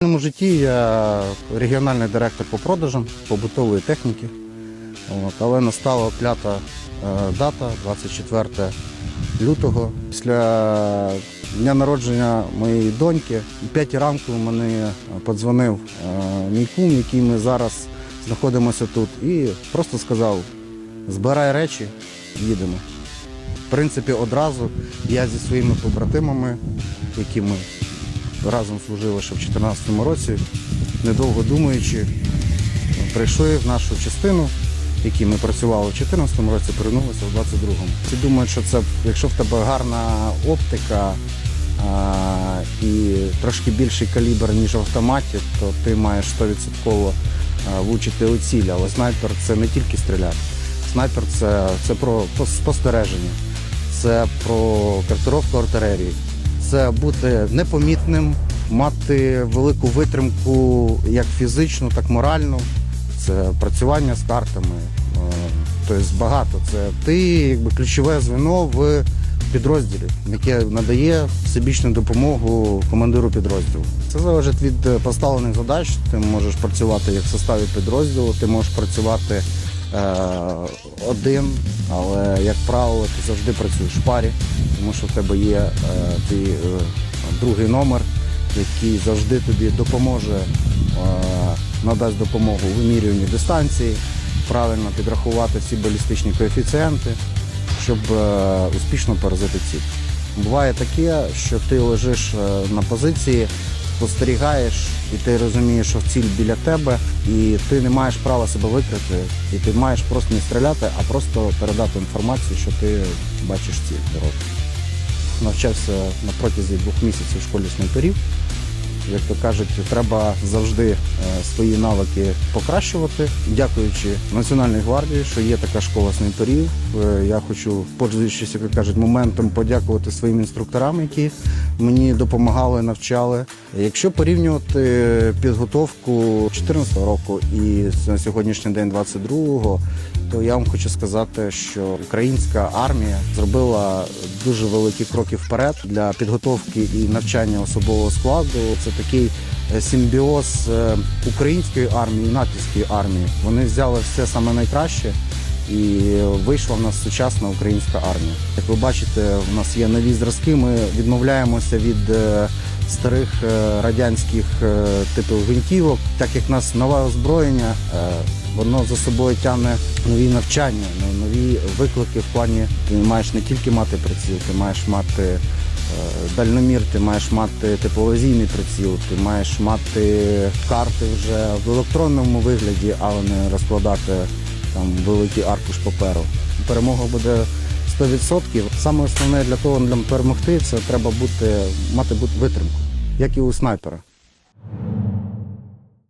В моєму житті я регіональний директор по продажам побутової техніки. Але настала клята е, дата 24 лютого. Після дня народження моєї доньки о 5 ранку мені подзвонив е, мій кум, який ми зараз знаходимося тут, і просто сказав: збирай речі, їдемо. В принципі, одразу я зі своїми побратимами, які ми разом служили ще в 2014 році, недовго думаючи, прийшли в нашу частину, в якій ми працювали в 2014 році, повернулися в 22-му. Всі думають, що це, якщо в тебе гарна оптика а, і трошки більший калібр, ніж в автоматі, то ти маєш 100% а, влучити у ціль. Але снайпер це не тільки стріляти. Снайпер це, це про спостереження, це про картировку артилерії, це бути непомітним, мати велику витримку як фізичну, так і моральну. Це працювання з картами. е, Тобто багато. Це ти якби ключове звено в підрозділі, яке надає всебічну допомогу командиру підрозділу. Це залежить від е, поставлених задач. Ти можеш працювати як в составі підрозділу, ти можеш працювати один, але як правило, ти завжди працюєш в парі, тому що в тебе є е, твій е, другий номер, який завжди тобі допоможе, е, надасть допомогу в вимірюванні дистанції, правильно підрахувати всі балістичні коефіцієнти, щоб е, успішно поразити ціль. Буває таке, що ти лежиш е, на позиції, спостерігаєш, і ти розумієш, що ціль біля тебе, і ти не маєш права себе викрити, і ти маєш просто не стріляти, а просто передати інформацію, що ти бачиш ціль дорогу. Навчався на протязі двох місяців в школі снайперів. Як то кажуть, треба завжди е, свої навики покращувати. Дякуючи Національній гвардії, що є така школа снайперів. Я хочу, пользуючись, як кажуть, моментом подякувати своїм інструкторам, які мені допомагали, навчали. Якщо порівнювати підготовку 2014 року і на сьогоднішній день 22-го, то я вам хочу сказати, що українська армія зробила дуже великі кроки вперед для підготовки і навчання особового складу. Це такий е, симбіоз е, української армії і натівської армії. Вони взяли все саме найкраще. І вийшла в нас сучасна українська армія. Як ви бачите, в нас є нові зразки. Ми відмовляємося від е, старих радянських типів гвинтівок, так як в нас нове озброєння, воно за собою тягне нові навчання, ну, нові виклики в плані ти маєш не тільки мати приціл, ти маєш мати дальномір, ти маєш мати тепловізійний приціл, ти маєш мати карти вже в електронному вигляді, але не розкладати там великий аркуш паперу. Перемога буде 100%. Саме основне для того, для перемогти, це треба бути, мати витримку, як і у снайпера.